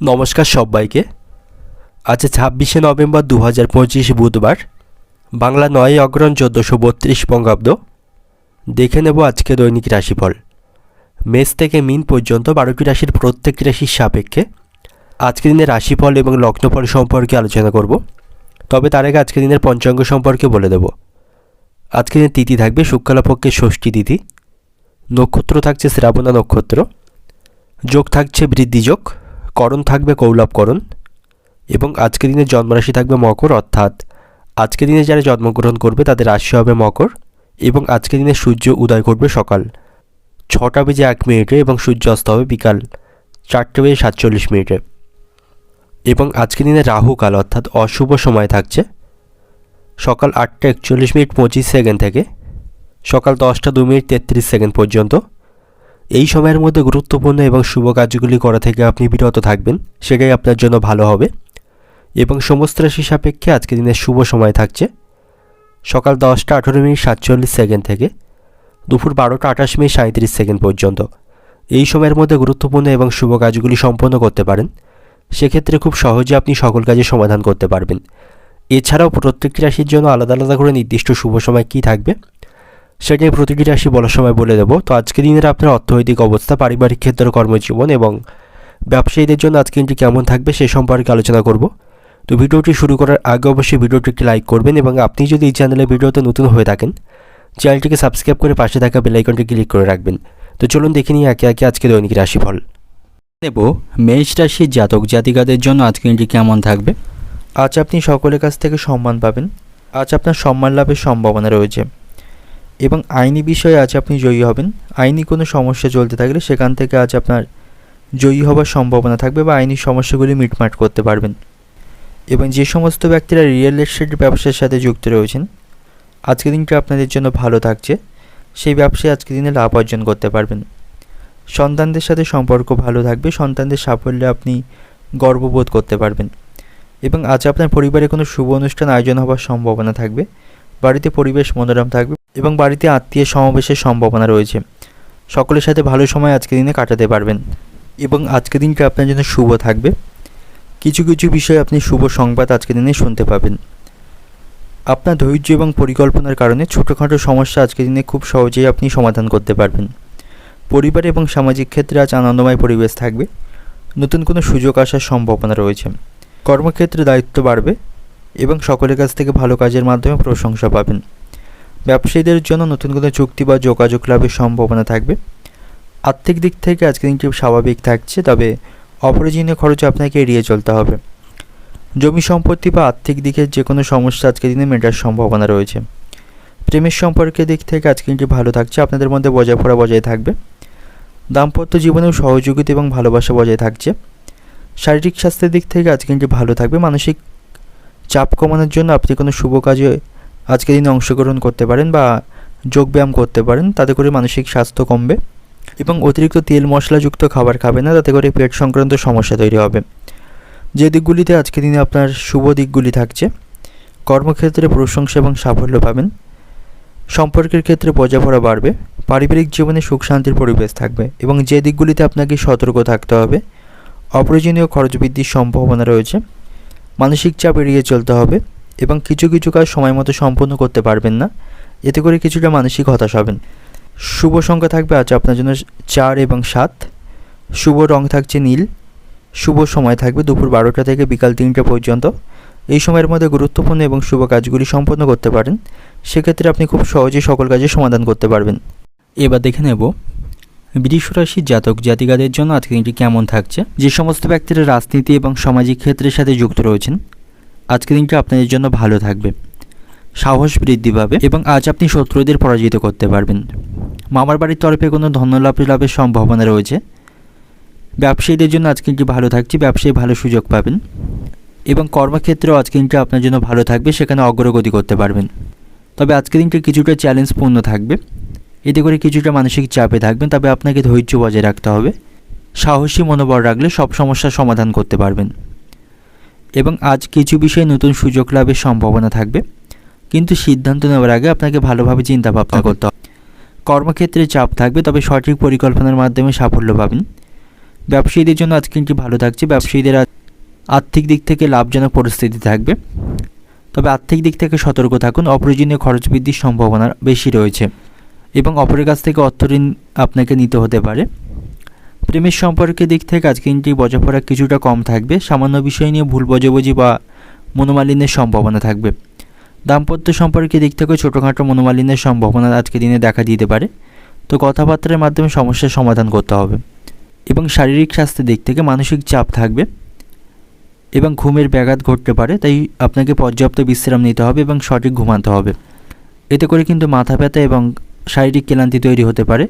নমস্কার সবাইকে। আজ ছাব্বিশে নভেম্বর দু হাজার পঁচিশ বুধবার, বাংলা নয় অগ্রহণ চোদ্দোশো বত্রিশ বঙ্গাব্দ। দেখে নেব আজকে দৈনিক রাশিফল। মেষ থেকে মিন পর্যন্ত বারোটি রাশির প্রত্যেকটি রাশির সাপেক্ষে আজকের দিনের রাশিফল এবং লগ্নফল সম্পর্কে আলোচনা করব। তবে তার আগে আজকের দিনের পঞ্চাঙ্গ সম্পর্কে বলে দেব। আজকের দিনের তিথি থাকবে শুক্লাপক্ষের ষষ্ঠী তিথি। নক্ষত্র থাকছে শ্রাবণা নক্ষত্র। যোগ থাকছে বৃদ্ধিযোগ। করণ থাকবে কৌলভকরণ এবং আজকের দিনে জন্মরাশি থাকবে মকর, অর্থাৎ আজকের দিনে যারা জন্মগ্রহণ করবে তাদের রাশি হবে মকর এবং আজকের দিনে সূর্য উদয় করবে সকাল। ছটা বেজে এক মিনিটে এবং সূর্য অস্ত হবে বিকাল চারটে বেজে সাতচল্লিশ মিনিটে। এবং আজকের দিনে রাহু কাল, অর্থাৎ অশুভ সময় থাকছে। সকাল আটটা একচল্লিশ মিনিট পঁচিশ সেকেন্ড থেকে, সকাল দশটা দু মিনিট তেত্রিশ সেকেন্ড পর্যন্ত এই সময়ের মধ্যে গুরুত্বপূর্ণ এবং শুভ কাজগুলি করা থেকে আপনি বিরত থাকবেন, সেটাই আপনার জন্য ভালো হবে। এবং সমস্ত রাশি সাপেক্ষে আজকে দিনের শুভ সময় থাকছে। সকাল দশটা আঠেরো মিনিট সাতচল্লিশ সেকেন্ড থেকে, দুপুর বারোটা আঠাশ মিনিট সাঁত্রিশ সেকেন্ড পর্যন্ত। এই সময়ের মধ্যে গুরুত্বপূর্ণ এবং শুভ কাজগুলি সম্পন্ন করতে পারেন। সেক্ষেত্রে খুব সহজে আপনি সকল কাজের সমাধান করতে পারবেন। এছাড়াও প্রত্যেকটি রাশির জন্য আলাদা আলাদা করে নির্দিষ্ট শুভ সময় কী থাকবে? সেটাই প্রতিটি রাশি বলার সময় বলে দেবো। তো আজকের দিনের আপনার অর্থনৈতিক অবস্থা পারিবারিক ক্ষেত্র কর্মজীবন এবং ব্যবসায়ীদের জন্য আজকে দিনটি কেমন থাকবে সে সম্পর্কে আলোচনা করব। তো ভিডিওটি শুরু করার আগে অবশ্যই ভিডিওটি একটি লাইক করবেন এবং আপনি যদি এই চ্যানেলে ভিডিওতে নতুন হয়ে থাকেন চ্যানেলটিকে সাবস্ক্রাইব করে পাশে থাকা বেলাইকনটি ক্লিক করে রাখবেন। তো চলুন দেখে নিই একে একে আজকে দৈনিক রাশিফল। দেব মেষ রাশির জাতক জাতিকাদের জন্য আজকে দিনটি কেমন থাকবে? আজ আপনি সকলের কাছ থেকে সম্মান পাবেন। আজ আপনার সম্মান লাভের সম্ভাবনা রয়েছে। এবং আইনি বিষয়ে আজ আপনি জয়ী হবেন। আইনি কোনো সমস্যা চলতে থাকলে সেখান থেকে আজ আপনার জয়ী হবার সম্ভাবনা থাকবে বা আইনি সমস্যাগুলি মিটমাট করতে পারবেন। এবং যে সমস্ত ব্যক্তিরা রিয়েল এস্টেট ব্যবসার সাথে যুক্ত রয়েছেন, আজকের দিনটা আপনাদের জন্য ভালো থাকছে। সেই ব্যবসায় আজকের দিনে লাভ অর্জন করতে পারবেন। সন্তানদের সাথে সম্পর্ক ভালো থাকবে, সন্তানদের সাফল্যে আপনি গর্ববোধ করতে পারবেন। এবং আজ আপনার পরিবারে কোনো শুভ অনুষ্ঠান আয়োজন হওয়ার সম্ভাবনা থাকবে। বাড়িতে পরিবেশ মনোরম থাকবে। এবং বাড়িতে আত্মীয় সমাবেশের সম্ভাবনা রয়েছে। সকলের সাথে ভালো সময় আজকে দিনে কাটাতে পারবেন এবং আজকে দিনটা আপনার জন্য শুভ থাকবে। কিছু কিছু বিষয়ে আপনি শুভ সংবাদ আজকে দিনে শুনতে পাবেন। আপনার ধৈর্য এবং পরিকল্পনার কারণে ছোটোখাটো সমস্যা আজকে দিনে খুব সহজেই আপনি সমাধান করতে পারবেন। পরিবার এবং সামাজিক ক্ষেত্রে আজ আনন্দময় পরিবেশ থাকবে। নতুন কোনো সুযোগ আসার সম্ভাবনা রয়েছে। কর্মক্ষেত্রে দায়িত্ব বাড়বে এবং সকলের কাছ থেকে ভালো কাজের মাধ্যমে প্রশংসা পাবেন। ব্যবসায়ীদের জন্য নতুন কোনো চুক্তি বা যোগাযোগ লাভের সম্ভাবনা থাকবে। আর্থিক দিক থেকে আজকে দিনটি স্বাভাবিক থাকছে, তবে অপ্রয়োজনীয় খরচ আপনাকে এড়িয়ে চলতে হবে। জমি সম্পত্তি বা আর্থিক দিকের যে কোনো সমস্যা আজকে দিনে মেটার সম্ভাবনা রয়েছে। প্রেমের সম্পর্কের দিক থেকে আজকে দিনটি ভালো থাকছে, আপনাদের মধ্যে বজায় পড়া বজায় থাকবে। দাম্পত্য জীবনেও সহযোগিতা এবং ভালোবাসা বজায় থাকছে। শারীরিক স্বাস্থ্যের দিক থেকে আজকে দিনটি ভালো থাকবে। মানসিক চাপ কমানোর জন্য আপনি কোনো শুভ কাজে আজকের দিনে অংশগ্রহণ করতে পারেন বা যোগব্যায়াম করতে পারেন, তাতে করে মানসিক স্বাস্থ্য কমবে এবং অতিরিক্ত তেল মশলাযুক্ত খাবার খাবে না, তাতে করে পেট সংক্রান্ত সমস্যা তৈরি হবে। যে দিকগুলিতে আজকের দিনে আপনার শুভ দিকগুলি থাকছে, কর্মক্ষেত্রে প্রশংসা এবং সাফল্য পাবেন। সম্পর্কের ক্ষেত্রে বোঝাপড়া বাড়বে, পারিবারিক জীবনে সুখ শান্তির পরিবেশ থাকবে এবং যে দিকগুলিতে আপনাকে সতর্ক থাকতে হবে, অপ্রয়োজনীয় খরচ বৃদ্ধির সম্ভাবনা রয়েছে। মানসিক চাপ এড়িয়ে চলতে হবে এবং কিছু কিছু কাজ সময় মতো সম্পন্ন করতে পারবেন না। এতে করে কিছুটা মানসিক হতাশ হবেন। শুভ সংখ্যা থাকবে আজ আপনার জন্য চার এবং সাত। শুভ রং থাকছে নীল। শুভ সময় থাকবে দুপুর বারোটা থেকে বিকাল তিনটে পর্যন্ত। এই সময়ের মধ্যে গুরুত্বপূর্ণ এবং শুভ কাজগুলি সম্পন্ন করতে পারেন। সেক্ষেত্রে আপনি খুব সহজেই সকল কাজের সমাধান করতে পারবেন। এবার দেখে নেব বৃষ রাশির জাতক জাতিকাদের জন্য আজকে দিনটি কেমন থাকছে। যে সমস্ত ব্যক্তিরা রাজনীতি এবং সামাজিক ক্ষেত্রের সাথে যুক্ত রয়েছেন আজকে দিনটি আপনাদের জন্য ভালো থাকবে। সাহস বৃদ্ধি পাবে এবং আজ আপনি শত্রুদের পরাজিত করতে পারবেন। মামার বাড়ির তরফে কোনো ধনলাভ লাভের সম্ভাবনা রয়েছে। ব্যবসায়ীদের জন্য আজকে দিনটি ভালো থাকছে, ব্যবসায়ী ভালো সুযোগ পাবেন এবং কর্মক্ষেত্রেও আজকে দিনটি আপনার জন্য ভালো থাকবে, সেখানে অগ্রগতি করতে পারবেন। তবে আজকে দিনটি কিছুটা চ্যালেঞ্জপূর্ণ থাকবে। এতে করে কিছুটা মানসিক চাপে থাকবেন, তবে আপনাকে ধৈর্য বজায় রাখতে হবে। সাহসী মনোবল রাখলে সব সমস্যার সমাধান করতে পারবেন। এবং আজ কিছু বিষয়ে নতুন সুযোগ লাভের সম্ভাবনা থাকবে। কিন্তু সিদ্ধান্ত নেওয়ার আগে আপনাকে ভালোভাবে চিন্তা ভাবনা করতে হবে। কর্মক্ষেত্রে চাপ থাকবে তবে সঠিক পরিকল্পনার মাধ্যমে সাফল্য পাবেন। ব্যবসায়ীদের জন্য আজকে দিনটি ভালো থাকছে। ব্যবসায়ীদের আর্থিক দিক থেকে লাভজনক পরিস্থিতি থাকবে। তবে আর্থিক দিক থেকে সতর্ক থাকুন। অপ্রয়োজনীয় খরচ বৃদ্ধির সম্ভাবনা বেশি রয়েছে এবং অপরের কাছ থেকে অর্থ ঋণ আপনাকে নিতে হতে পারে। প্রেমের সম্পর্কের দিক থেকে আজকে দিনটি বোঝাপড়া কিছুটা কম থাকবে। সামান্য বিষয় নিয়ে ভুল বোঝাবুঝি বা মনোমালিন্যের সম্ভাবনা থাকবে। দাম্পত্য সম্পর্কের দিক থেকেও ছোটোখাটো মনোমালিন্যের সম্ভাবনা আজকে দিনে দেখা দিতে পারে। তো কথাবার্তার মাধ্যমে সমস্যার সমাধান করতে হবে। এবং শারীরিক স্বাস্থ্যের দিক থেকে মানসিক চাপ থাকবে। এবং ঘুমের ব্যাঘাত ঘটতে পারে, তাই আপনাকে পর্যাপ্ত বিশ্রাম নিতে হবে এবং সঠিক ঘুমাতে হবে। এতে করে কিন্তু মাথা ব্যথা এবং শারীরিক ক্লান্তি তৈরি হতে পারে।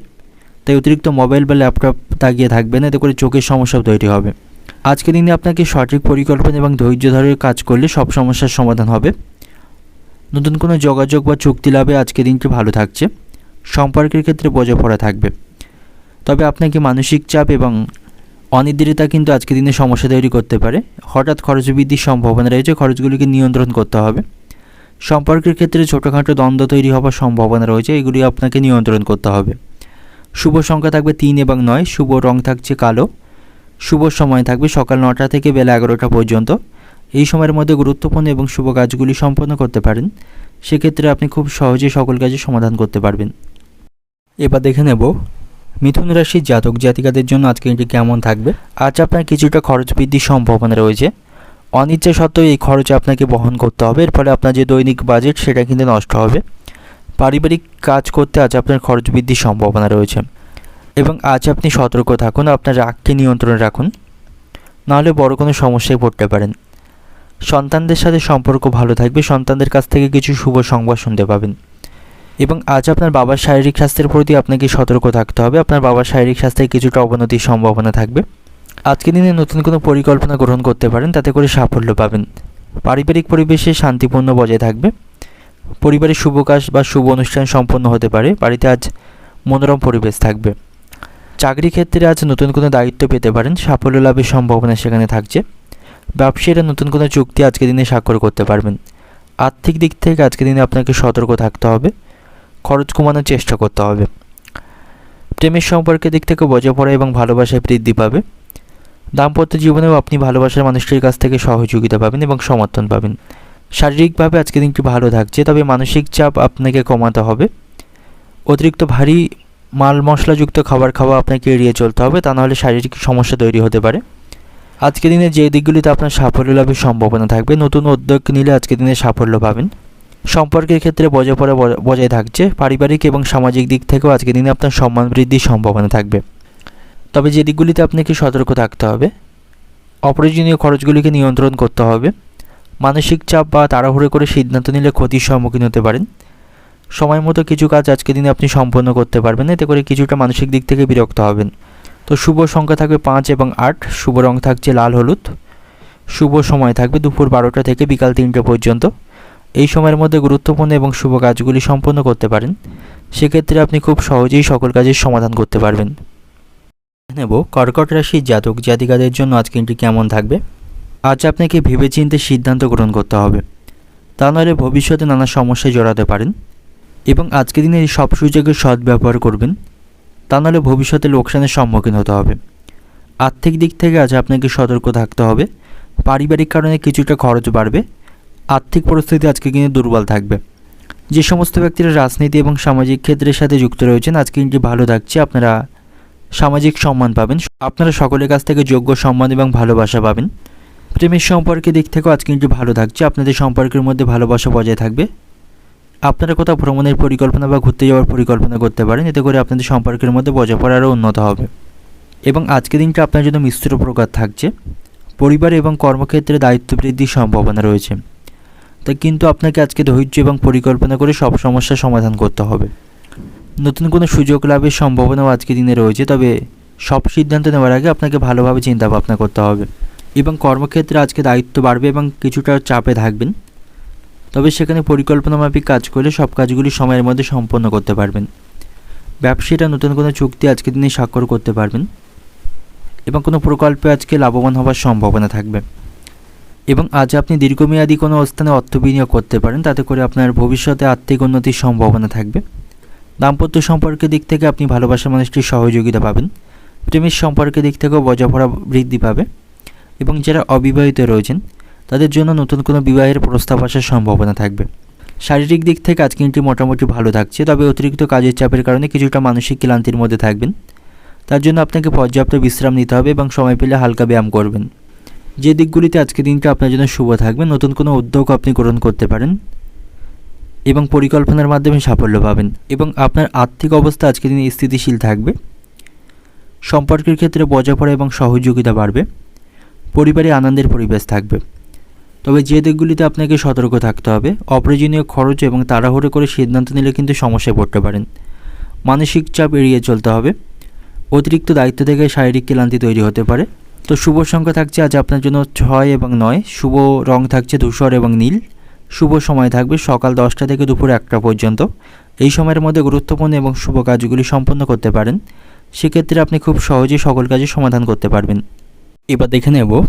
তাই অতিরিক্ত মোবাইল বা ল্যাপটপ তাগিয়ে থাকবেন এতে করে চোখের সমস্যা তৈরি হবে। আজকের দিনে আপনাকে সঠিক পরিকল্পনা এবং ধৈর্য ধরে কাজ করলে সব সমস্যার সমাধান হবে। নতুন কোনো যোগাযোগ বা চুক্তি লাভে আজকের দিনটি ভালো থাকছে। সম্পর্কের ক্ষেত্রে বোঝাপড়া থাকবে। তবে আপনাকে মানসিক চাপ এবং অনিদ্রিতা কিন্তু আজকের দিনে সমস্যা তৈরি করতে পারে। হঠাৎ খরচ বৃদ্ধির সম্ভাবনা রয়েছে, খরচগুলিকে নিয়ন্ত্রণ করতে হবে। সম্পর্কের ক্ষেত্রে ছোটোখাটো দ্বন্দ্ব তৈরি হওয়ার সম্ভাবনা রয়েছে, এগুলি আপনাকে নিয়ন্ত্রণ করতে হবে। শুভ সংখ্যা থাকবে তিন এবং নয়, শুভ রং থাকছে কালো, শুভ সময় থাকবে সকাল নটা থেকে বেলা এগারোটা পর্যন্ত। এই সময়ের মধ্যে গুরুত্বপূর্ণ এবং শুভ কাজগুলি সম্পন্ন করতে পারেন। সেক্ষেত্রে আপনি খুব সহজেই সকল কাজে সমাধান করতে পারবেন। এবার দেখে নেব, মিথুন রাশির জাতক জাতিকাদের জন্য আজকে এটি কেমন থাকবে? আজ আপনার কিছুটা খরচ বৃদ্ধির সম্ভাবনা রয়েছে। অনিচ্ছা সত্ত্বেও এই খরচ আপনাকে বহন করতে হবে। এর ফলে আপনার যে দৈনিক বাজেট, সেটা কিন্তু নষ্ট হবে। পারিবারিক কাজ করতে আজ আপনার খরচ বৃদ্ধির সম্ভাবনা রয়েছে। এবং আজ আপনি সতর্ক থাকুন, আপনার রাগকে নিয়ন্ত্রণে রাখুন। নাহলে বড় কোনো সমস্যায় পড়তে পারেন। সন্তানদের সাথে সম্পর্ক ভালো থাকবে, সন্তানদের কাছ থেকে কিছু শুভ সংবাদ শুনতে পাবেন। এবং আজ আপনার বাবার শারীরিক স্বাস্থ্যের প্রতি আপনাকে সতর্ক থাকতে হবে, আপনার বাবার শারীরিক স্বাস্থ্যে কিছুটা অবনতির সম্ভাবনা থাকবে। আজকের দিনে নতুন কোনো পরিকল্পনা গ্রহণ করতে পারেন, তাতে করে সাফল্য পাবেন। পারিবারিক পরিবেশে শান্তিপূর্ণ বজায় থাকবে। পরিবারের শুভ কাজ বা শুভ অনুষ্ঠান সম্পন্ন হতে পারে। বাড়িতে আজ মনোরম পরিবেশ থাকবে। চাকরি ক্ষেত্রে আজ নতুন কোনো দায়িত্ব পেতে পারেন। সাফল্য লাভের সম্ভাবনা সেখানে থাকছে। ব্যবসায়ীরা নতুন কোনো চুক্তি আজকে দিনে স্বাক্ষর করতে পারবেন। আর্থিক দিক থেকে আজকে দিনে আপনাকে সতর্ক থাকতে হবে। খরচ কমানোর চেষ্টা করতে হবে। প্রেমের সম্পর্কের দিক থেকে বোঝাপড়া এবং ভালোবাসায় বৃদ্ধি পাবে। দাম্পত্য জীবনেও আপনি ভালোবাসার মানুষটির কাছ থেকে সহযোগিতা পাবেন এবং সমর্থন পাবেন। শারীরিকভাবে আজকে দিনটি ভালো থাকছে, তবে মানসিক চাপ আপনাকে কমাতে হবে। অতিরিক্ত ভারী মাল মশলাযুক্ত খাবার খাওয়া আপনাকে এড়িয়ে চলতে হবে, তা নাহলে শারীরিক সমস্যা তৈরি হতে পারে। আজকে দিনে যে দিকগুলিতে আপনার সাফল্য লাভের সম্ভাবনা থাকবে, নতুন উদ্যোগ নিলে আজকে দিনে সাফল্য পাবেন। সম্পর্কের ক্ষেত্রে বজায় ব- বজায় থাকছে, পারিবারিক এবং সামাজিক দিক থেকেও আজকে দিনে আপনার সম্মান বৃদ্ধির সম্ভাবনা থাকবে। তবে যে দিকগুলিতে আপনাকে সতর্ক থাকতে হবে, অপ্রয়োজনীয় খরচগুলিকে নিয়ন্ত্রণ করতে হবে। মানসিক চাপ বা তাড়াহুড়ো করে সিদ্ধান্ত নিলে ক্ষতির সম্মুখীন হতে পারেন। সময় মতো কিছু কাজ আজকে দিনে আপনি সম্পন্ন করতে পারবেন, এতে করে কিছুটা মানসিক দিক থেকে বিরক্ত হবেন। তো শুভ সংখ্যা থাকবে পাঁচ এবং আট, শুভ রং থাকছে লাল, হলুদ। শুভ সময় থাকবে দুপুর বারোটা থেকে বিকাল তিনটে পর্যন্ত। এই সময়ের মধ্যে গুরুত্বপূর্ণ এবং শুভ কাজগুলি সম্পন্ন করতে পারেন। সেক্ষেত্রে আপনি খুব সহজেই সকল কাজের সমাধান করতে পারবেন। নেব কর্কট রাশির জাতক জাতিকাদের জন্য আজকে দিনটি কেমন থাকবে। আজ আপনাকে ভেবেচিন্তে সিদ্ধান্ত গ্রহণ করতে হবে। তা নাহলে ভবিষ্যতে নানা সমস্যায় জড়াতে পারেন এবং আজকের দিনে এই সব সুযোগের সদ্ব্যবহার করবেন। তা নাহলে ভবিষ্যতে লোকসানের সম্মুখীন হতে হবে। আর্থিক দিক থেকে আজ আপনাকে সতর্ক থাকতে হবে। পারিবারিক কারণে কিছুটা খরচ বাড়বে। আর্থিক পরিস্থিতি আজকে কিন্তু দুর্বল থাকবে। যে সমস্ত ব্যক্তিরা রাজনীতি এবং সামাজিক ক্ষেত্রের সাথে যুক্ত রয়েছেন আজকে কিন্তু ভালো থাকছে। আপনারা সামাজিক সম্মান পাবেন। আপনারা সকলের কাছ থেকে যোগ্য সম্মান এবং ভালোবাসা পাবেন। প্রেমের সম্পর্কের দিক থেকেও আজকে কিন্তু ভালো থাকছে। আপনাদের সম্পর্কের মধ্যে ভালোবাসা বজায় থাকবে। আপনারা কোথাও ভ্রমণের পরিকল্পনা বা ঘুরতে যাওয়ার পরিকল্পনা করতে পারেন, এতে করে আপনাদের সম্পর্কের মধ্যে বোঝাপড়া আরও উন্নত হবে। এবং আজকের দিনটা আপনার জন্য মিশ্র প্রকার থাকছে। পরিবার এবং কর্মক্ষেত্রে দায়িত্ব বৃদ্ধির সম্ভাবনা রয়েছে। তাই কিন্তু আপনাকে আজকে ধৈর্য এবং পরিকল্পনা করে সব সমস্যার সমাধান করতে হবে। নতুন কোনো সুযোগ লাভের সম্ভাবনাও আজকে দিনে রয়েছে, তবে সব সিদ্ধান্ত নেওয়ার আগে আপনাকে ভালোভাবে চিন্তা ভাবনা করতে হবে। এবং কর্মক্ষেত্রে আজকে দায়িত্ব বাড়বে এবং কিছুটা চাপে থাকবেন। তবে সেখানে পরিকল্পনা মাফিক কাজ করলে সব কাজগুলি সময়ের মধ্যে সম্পন্ন করতে পারবেন। ব্যবসায়ীরা নতুন কোনো চুক্তি আজকে দিনে স্বাক্ষর করতে পারবেন এবং কোনো প্রকল্পে আজকে লাভবান হওয়ার সম্ভাবনা থাকবে। এবং আজ আপনি দীর্ঘমেয়াদী কোনো স্থানে অর্থ বিনিয়োগ করতে পারেন, তাতে করে আপনার ভবিষ্যতে আর্থিক উন্নতির সম্ভাবনা থাকবে। দাম্পত্য সম্পর্কের দিক থেকে আপনি ভালোবাসার মানুষটির সহযোগিতা পাবেন। প্রেমের সম্পর্কের দিক থেকেও বোঝাপড়া বৃদ্ধি পাবে। এবং যারা অবিবাহিত রয়েছেন, তাদের জন্য নতুন কোনো বিবাহের প্রস্তাব আসার সম্ভাবনা থাকবে। শারীরিক দিক থেকে আজকে দিনটি মোটামুটি ভালো থাকছে, তবে অতিরিক্ত কাজের চাপের কারণে কিছুটা মানসিক ক্লান্তির মধ্যে থাকবেন। তার জন্য আপনাকে পর্যাপ্ত বিশ্রাম নিতে হবে এবং সময় পেলে হালকা ব্যায়াম করবেন। যে দিকগুলিতে আজকে দিনটা আপনার জন্য শুভ থাকবে, নতুন কোনো উদ্যোগ আপনি গ্রহণ করতে পারেন এবং পরিকল্পনার মাধ্যমে সাফল্য পাবেন এবং আপনার আর্থিক অবস্থা আজকে দিনে স্থিতিশীল থাকবে। সম্পর্কের ক্ষেত্রে বোঝাপড়া এবং সহযোগিতা বাড়বে। পরিবারে আনন্দের পরিবেশ থাকবে। তবে যে দিকগুলিতে আপনাকে সতর্ক থাকতে হবে, অপ্রয়োজনীয় খরচ এবং তাড়াহুড়ো করে সিদ্ধান্ত নিলে কিন্তু সমস্যায় পড়তে পারেন। মানসিক চাপ এড়িয়ে চলতে হবে। অতিরিক্ত দায়িত্ব থেকে শারীরিক ক্লান্তি তৈরি হতে পারে। তো শুভ সংখ্যা থাকছে আজ আপনার জন্য ছয় এবং নয়। শুভ রং থাকছে ধূসর এবং নীল। শুভ সময় থাকবে সকাল দশটা থেকে দুপুর একটা পর্যন্ত। এই সময়ের মধ্যে গুরুত্বপূর্ণ এবং শুভ কাজগুলি সম্পন্ন করতে পারেন। সেক্ষেত্রে আপনি খুব সহজেই সকল কাজের সমাধান করতে পারবেন। এবার দেখে নেব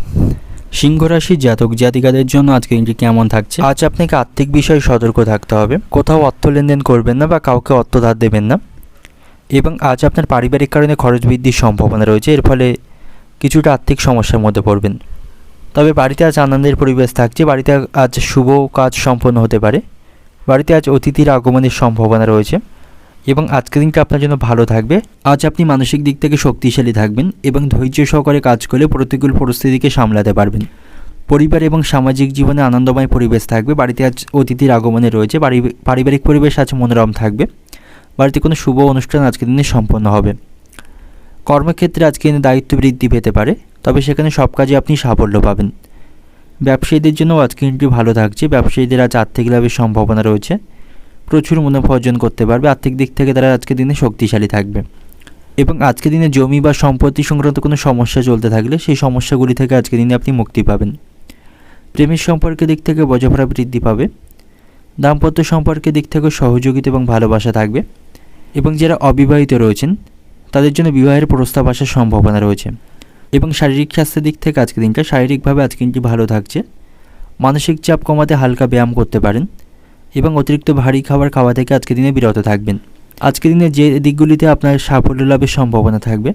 সিংহ রাশির জাতক জাতিকাদের জন্য আজকে দিনটি কেমন থাকছে। আজ আপনাকে আর্থিক বিষয়ে সতর্ক থাকতে হবে। কোথাও অর্থ লেনদেন করবেন না বা কাউকে অর্থ ধার দেবেন না। এবং আজ আপনার পারিবারিক কারণে খরচ বৃদ্ধির সম্ভাবনা রয়েছে। এর ফলে কিছুটা আর্থিক সমস্যার মধ্যে পড়বেন। তবে বাড়িতে আজ আনন্দের পরিবেশ থাকছে। বাড়িতে আজ শুভ কাজ সম্পন্ন হতে পারে। বাড়িতে আজ অতিথির আগমনের সম্ভাবনা রয়েছে। এবং আজকের দিনটা আপনার জন্য ভালো থাকবে। আজ আপনি মানসিক দিক থেকে শক্তিশালী থাকবেন এবং ধৈর্য সহকারে কাজ করলে প্রতিকূল পরিস্থিতিকে সামলাতে পারবেন। পরিবার এবং সামাজিক জীবনে আনন্দময় পরিবেশ থাকবে। বাড়িতে আজ অতিথির আগমনে রয়েছে। পারিবারিক পরিবেশ আজ মনোরম থাকবে। বাড়িতে কোনো শুভ অনুষ্ঠান আজকের দিনে সম্পন্ন হবে। কর্মক্ষেত্রে আজকে দিনে দায়িত্ব বৃদ্ধি পেতে পারে, তবে সেখানে সব কাজে আপনি সাফল্য পাবেন। ব্যবসায়ীদের জন্য আজকে দিনটি ভালো থাকছে। ব্যবসায়ীদের আজ আর্থিক লাভের সম্ভাবনা রয়েছে। প্রচুর মুনাফা অর্জন করতে পারবে। আর্থিক দিক থেকে তারা আজকের দিনে শক্তিশালী থাকবে। এবং আজকের দিনে জমি বা সম্পত্তি সংক্রান্ত কোনো সমস্যা চলতে থাকলে সেই সমস্যাগুলি থেকে আজকের দিনে আপনি মুক্তি পাবেন। প্রেমের সম্পর্কের দিক থেকে বোঝাপড়া বৃদ্ধি পাবে। দাম্পত্য সম্পর্কের দিক থেকে সহযোগিতা এবং ভালোবাসা থাকবে। এবং যারা অবিবাহিত রয়েছেন, তাদের জন্য বিবাহের প্রস্তাব আসার সম্ভাবনা রয়েছে। এবং শারীরিক স্বাস্থ্যের দিক থেকে আজকের দিনটা শারীরিকভাবে আজকের দিনটি ভালো থাকছে। মানসিক চাপ কমাতে হালকা ব্যায়াম করতে পারেন। এবং অতিরিক্ত ভারী খাবার খাওয়া থেকে আজকের দিনে বিরত থাকবেন। আজকের দিনে যে দিকগুলিতে আপনার সাফল্য লাভের সম্ভাবনা থাকবে,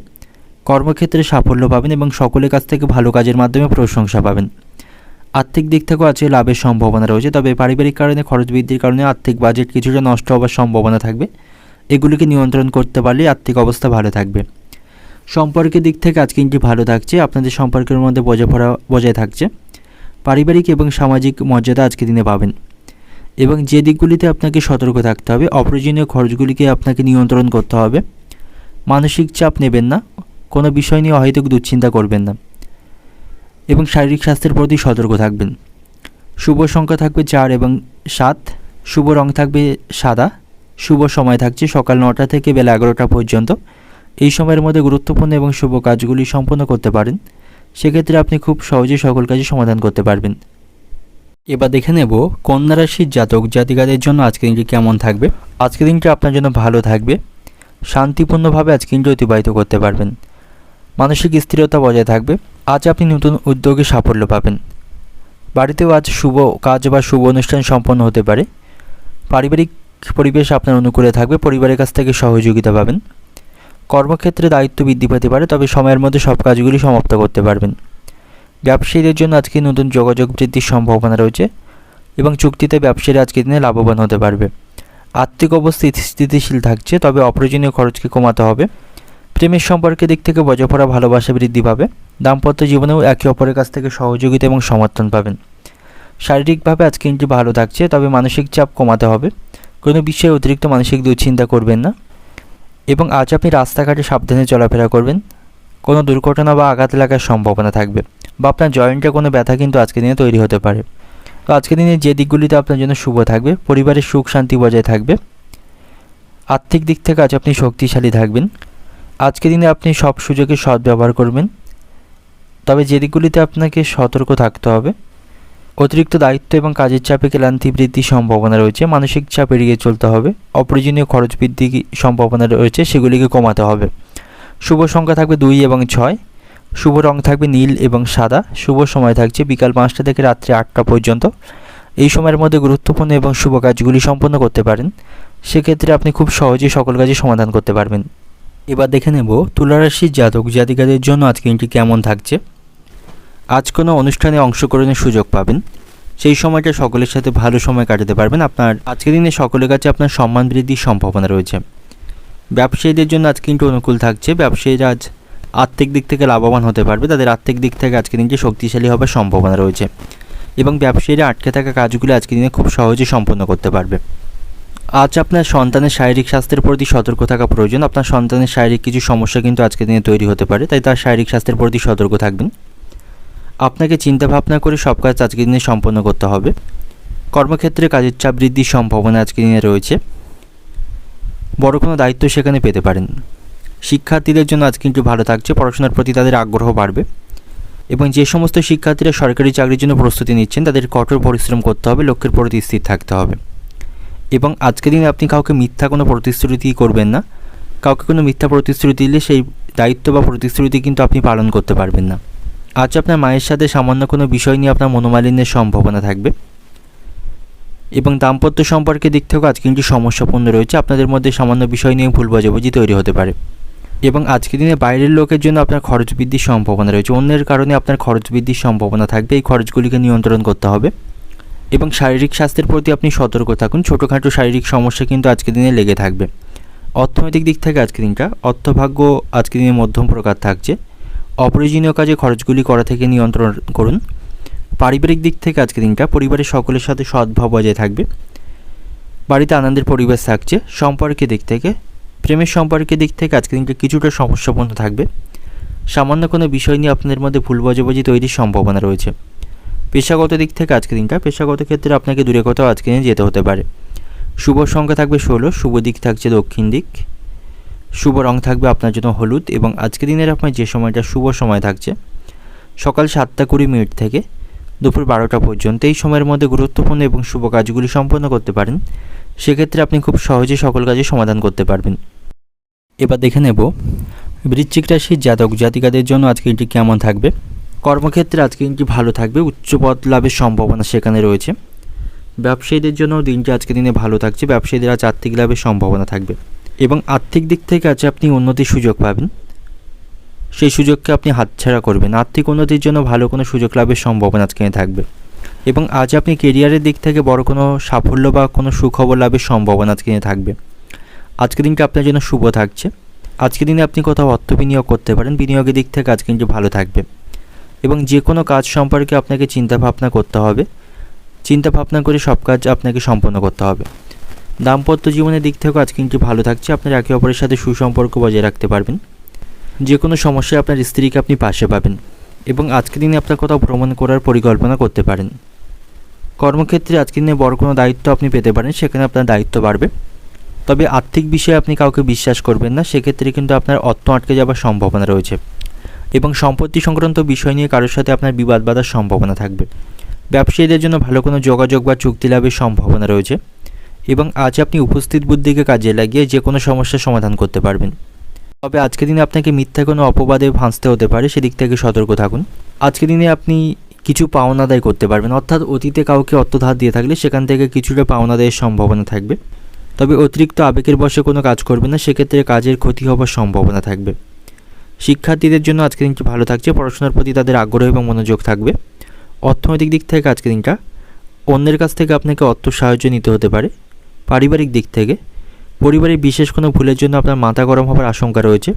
কর্মক্ষেত্রে সাফল্য পাবেন এবং সকলের কাছ থেকে ভালো কাজের মাধ্যমে প্রশংসা পাবেন। আর্থিক দিক থেকেও আজকে লাভের সম্ভাবনা রয়েছে, তবে পারিবারিক কারণে, খরচ বৃদ্ধির কারণে আর্থিক বাজেট কিছুটা নষ্ট হওয়ার সম্ভাবনা থাকবে। এগুলিকে নিয়ন্ত্রণ করতে পারলে আর্থিক অবস্থা ভালো থাকবে। সম্পর্কের দিক থেকে আজকে দিনটি ভালো থাকছে, আপনাদের সম্পর্কের মধ্যে বোঝাপড়া বজায় থাকছে। পারিবারিক এবং সামাজিক মর্যাদা আজকে দিনে পাবেন। এবং যে দিকগুলিতে আপনাকে সতর্ক থাকতে হবে, অপ্রয়োজনীয় খরচগুলিকে আপনাকে নিয়ন্ত্রণ করতে হবে। মানসিক চাপ নেবেন না, কোনো বিষয় নিয়ে অহেতুক দুশ্চিন্তা করবেন না এবং শারীরিক স্বাস্থ্যের প্রতি সতর্ক থাকবেন। শুভ সংখ্যা থাকবে চার এবং সাত, শুভ রং থাকবে সাদা, শুভ সময় থাকছে সকাল নটা থেকে বেলা এগারোটা পর্যন্ত। এই সময়ের মধ্যে গুরুত্বপূর্ণ এবং শুভ কাজগুলি সম্পন্ন করতে পারেন। সেক্ষেত্রে আপনি খুব সহজেই সকল কাজে সমাধান করতে পারবেন। এবার দেখে নেব কন্যা রাশির জাতক জাতিকাদের জন্য আজকের দিনটি কেমন থাকবে। আজকের দিনটি আপনার জন্য ভালো থাকবে। শান্তিপূর্ণভাবে আজকে দিনটি অতিবাহিত করতে পারবেন। মানসিক স্থিরতা বজায় থাকবে। আজ আপনি নতুন উদ্যোগে সাফল্য পাবেন। বাড়িতেও আজ শুভ কাজ বা শুভ অনুষ্ঠান সম্পন্ন হতে পারে। পারিবারিক পরিবেশ আপনার অনুকূলে থাকবে। পরিবারের কাছ থেকে সহযোগিতা পাবেন। কর্মক্ষেত্রে দায়িত্ব বৃদ্ধি পেতে পারে, তবে সময়ের মধ্যে সব কাজগুলি সমাপ্ত করতে পারবেন। ব্যবসায়ীদের জন্য আজকে নতুন যোগাযোগ বৃদ্ধির সম্ভাবনা রয়েছে এবং চুক্তিতে ব্যবসায়ীরা আজকের দিনে লাভবান হতে পারবে। আর্থিক অবস্থা স্থিতিশীল থাকছে, তবে অপ্রয়োজনীয় খরচকে কমাতে হবে। প্রেমের সম্পর্কের দিক থেকে বোঝাপড়া ভালোবাসা বৃদ্ধি পাবে। দাম্পত্য জীবনেও একে অপরের কাছ থেকে সহযোগিতা এবং সমর্থন পাবেন। শারীরিকভাবে আজকে দিনটি ভালো থাকছে, তবে মানসিক চাপ কমাতে হবে। কোনো বিষয়ে অতিরিক্ত মানসিক দুশ্চিন্তা করবেন না। এবং আজ আপনি রাস্তাঘাটে সাবধানে চলাফেরা করবেন। কোনো দুর্ঘটনা বা আঘাত লাগার সম্ভাবনা থাকবে বা আপনার জয়েন্টে কোনো ব্যথা কিন্তু আজকের দিনে তৈরি হতে পারে। তো আজকের দিনে যে দিকগুলিতে আপনার জন্য শুভ থাকবে, পরিবারের সুখ শান্তি বজায় থাকবে। আর্থিক দিক থেকে আজ আপনি শক্তিশালী থাকবেন। আজকের দিনে আপনি সব সুযোগে সদ্ব্যবহার করবেন। তবে যে দিকগুলিতে আপনাকে সতর্ক থাকতে হবে, অতিরিক্ত দায়িত্ব এবং কাজের চাপে ক্লান্তি বৃদ্ধির সম্ভাবনা রয়েছে, মানসিক চাপ এড়িয়ে চলতে হবে, অপ্রয়োজনীয় খরচ বৃদ্ধি সম্ভাবনা রয়েছে, সেগুলিকে কমাতে হবে। শুভ সংখ্যা থাকবে দুই এবং ছয়। শুভ রং থাকবে নীল এবং সাদা। শুভ সময় থাকছে বিকাল পাঁচটা থেকে রাত্রি আটটা পর্যন্ত। এই সময়ের মধ্যে গুরুত্বপূর্ণ এবং শুভ কাজগুলি সম্পন্ন করতে পারেন। সেক্ষেত্রে আপনি খুব সহজেই সকল কাজই সমাধান করতে পারবেন। এবার দেখে নেব তুলারাশির জাতক জাতিকাদের জন্য আজকে দিনটি কেমন থাকছে। আজ কোনো অনুষ্ঠানে অংশগ্রহণের সুযোগ পাবেন। সেই সময়টা সকলের সাথে ভালো সময় কাটাতে পারবেন। আপনার আজকের দিনে সকলের কাছে আপনার সম্মান বৃদ্ধির সম্ভাবনা রয়েছে। ব্যবসায়ীদের জন্য আজকে কিন্তু অনুকূল থাকছে। ব্যবসায়ীরা আজ আর্থিক দিক থেকে লাভবান হতে পারবে। তাদের আর্থিক দিক থেকে আজকের দিনটি শক্তিশালী হওয়ার সম্ভাবনা রয়েছে এবং ব্যবসায়ীরা আটকে থাকা কাজগুলো আজকের দিনে খুব সহজে সম্পন্ন করতে পারবে। আজ আপনার সন্তানের শারীরিক স্বাস্থ্যের প্রতি সতর্ক থাকা প্রয়োজন। আপনার সন্তানের শারীরিক কিছু সমস্যা কিন্তু আজকের দিনে তৈরি হতে পারে, তাই তার শারীরিক স্বাস্থ্যের প্রতি সতর্ক থাকবেন। আপনাকে চিন্তা ভাবনা করে সব কাজ আজকের দিনে সম্পন্ন করতে হবে। কর্মক্ষেত্রে কাজের চাপ বৃদ্ধির সম্ভাবনা আজকের দিনে রয়েছে। বড় কোনো দায়িত্ব সেখানে পেতে পারেন। শিক্ষার্থীদের জন্য আজ কিন্তু ভালো থাকছে, পড়াশোনার প্রতি তাদের আগ্রহ বাড়বে এবং যে সমস্ত শিক্ষার্থীরা সরকারি চাকরির জন্য প্রস্তুতি নিচ্ছেন, তাদের কঠোর পরিশ্রম করতে হবে, লক্ষ্যের প্রতি স্থির থাকতে হবে। এবং আজকের দিনে আপনি কাউকে মিথ্যা কোনো প্রতিশ্রুতি করবেন না। কাউকে কোনো মিথ্যা প্রতিশ্রুতি দিলে সেই দায়িত্ব বা প্রতিশ্রুতি কিন্তু আপনি পালন করতে পারবেন না। আজ আপনার মায়ের সাথে সামান্য কোনো বিষয় নিয়ে আপনার মনোমালিন্যের সম্ভাবনা থাকবে। এবং দাম্পত্য সম্পর্কের দিক থেকেও আজকে কিন্তু সমস্যাপূর্ণ রয়েছে। আপনাদের মধ্যে সামান্য বিষয় নিয়ে ভুল বোঝাবুঝি তৈরি হতে পারে। এবং আজকের দিনে বাইরের লোকের জন্য আপনার খরচ বৃদ্ধির সম্ভাবনা রয়েছে। অন্যের কারণে আপনার খরচ বৃদ্ধির সম্ভাবনা থাকবে। এই খরচগুলিকে নিয়ন্ত্রণ করতে হবে। এবং শারীরিক স্বাস্থ্যের প্রতি আপনি সতর্ক থাকুন। ছোটোখাটো শারীরিক সমস্যা কিন্তু আজকের দিনে লেগে থাকবে। অর্থনৈতিক দিক থেকে আজকের দিনটা, অর্থভাগ্য আজকের দিনে মধ্যম প্রকার থাকছে। অপ্রয়োজনীয় কাজে খরচগুলি করা থেকে নিয়ন্ত্রণ করুন। পারিবারিক দিক থেকে আজকের দিনটা পরিবারের সকলের সাথে সদ্ভাব বজায় থাকবে। বাড়িতে আনন্দের পরিবেশ থাকছে, সম্পর্কের দিক থেকে, প্রেমের সম্পর্কের দিক থেকে আজকের দিনটা কিছুটা সমস্যাপূর্ণ থাকবে। সামান্য কোনো বিষয় নিয়ে আপনাদের মধ্যে ভুল বোঝাবুঝি তৈরির সম্ভাবনা রয়েছে। পেশাগত দিক থেকে আজকের দিনটা, পেশাগত ক্ষেত্রে আপনাকে দূরে কোথাও আজকে দিনে যেতে হতে পারে। শুভ সংখ্যা থাকবে ষোলো, শুভ দিক থাকছে দক্ষিণ দিক। শুভ রং থাকবে আপনার জন্য হলুদ এবং আজকের দিনের আপনার যে সময়টা, শুভ সময় থাকছে। সকাল সাতটা কুড়ি মিনিট থেকে দুপুর বারোটা পর্যন্ত এই সময়ের মধ্যে গুরুত্বপূর্ণ এবং শুভ কাজগুলি সম্পন্ন করতে পারেন। সেক্ষেত্রে আপনি খুব সহজেই সকল কাজে সমাধান করতে পারবেন। এবার দেখে নেব বৃশ্চিক রাশির জাতক জাতিকাদের জন্য আজকে এটি কেমন থাকবে? কর্মক্ষেত্রে আজকে দিনটি ভালো থাকবে উচ্চ পদ লাভের সম্ভাবনা সেখানে রয়েছে। ব্যবসায়ীদের জন্য দিনটি আজকে দিনে ভালো থাকছে, ব্যবসায়ীদের আজ আর্থিক লাভের সম্ভাবনা থাকবে। এবং আর্থিক দিক থেকে আজ আপনি উন্নতির সুযোগ পাবেন। সেই সুযোগকে আপনি হাতছাড়া করবেন। আর্থিক উন্নতির জন্য ভালো কোনো সুযোগ লাভের সম্ভাবনা আজকে থাকবে। এবং আজ আপনি কেরিয়ারের দিক থেকে বড় কোনো সাফল্য বা কোনো সুখবর লাভের সম্ভাবনা আজকে থাকবে। আজকের দিনটা আপনার জন্য শুভ থাকছে। আজকের দিনে আপনি কোথাও অর্থ বিনিয়োগ করতে পারেন। বিনিয়োগের দিক থেকে আজকে কিন্তু ভালো থাকবে। এবং যে কোনো কাজ সম্পর্কে আপনাকে চিন্তা ভাবনা করতে হবে। চিন্তা ভাবনা করে সব কাজ আপনাকে সম্পন্ন করতে হবে। দাম্পত্য জীবনের দিক থেকেও আজকে কিন্তু ভালো থাকছে। আপনার একে অপরের সাথে সুসম্পর্ক বজায় রাখতে পারবেন। যে কোনো সমস্যায় আপনার স্ত্রীকে আপনি পাশে পাবেন এবং আজকের দিনে আপনার কোথাও ভ্রমণ করার পরিকল্পনা করতে পারেন। কর্মক্ষেত্রে আজকের দিনে বড় কোনো দায়িত্ব আপনি পেতে পারেন, সেখানে আপনার দায়িত্ব বাড়বে। তবে আর্থিক বিষয়ে আপনি কাউকে বিশ্বাস করবেন না, সেক্ষেত্রে কিন্তু আপনার অর্থ আটকে যাওয়ার সম্ভাবনা রয়েছে এবং সম্পত্তি সংক্রান্ত বিষয় নিয়ে কারোর সাথে আপনার বিবাদ বাঁধার সম্ভাবনা থাকবে। ব্যবসায়ীদের জন্য ভালো কোনো যোগাযোগ বা চুক্তি লাভের সম্ভাবনা রয়েছে এবং আজ আপনি উপস্থিত বুদ্ধিকে কাজে লাগিয়ে যে কোনো সমস্যার সমাধান করতে পারবেন। তবে আজকের দিনে আপনাকে মিথ্যা কোনো অপবাদে ভাঁজতে হতে পারে, সেদিক থেকে সতর্ক থাকুন। আজকের দিনে আপনি কিছু পাওনা আদায় করতে পারবেন, অর্থাৎ অতীতে কাউকে অর্থ ধার দিয়ে থাকলে সেখান থেকে কিছুটা পাওনা আদায়ের সম্ভাবনা থাকবে। তবে অতিরিক্ত আবেগের বশে কোনো কাজ করবে না, সেক্ষেত্রে কাজের ক্ষতি হওয়ার সম্ভাবনা থাকবে। শিক্ষার্থীদের জন্য আজকের দিনটি ভালো থাকছে, পড়াশোনার প্রতি তাদের আগ্রহ এবং মনোযোগ থাকবে। অর্থনৈতিক দিক থেকে আজকের দিনটা অন্যের কাছ থেকে আপনাকে অর্থ সাহায্য নিতে হতে পারে, পারিবারিক দিক থেকে। পরিবারের বিশেষ কোনো ভুলের জন্য আপনার মাথা গরম হওয়ার আশঙ্কা রয়েছে?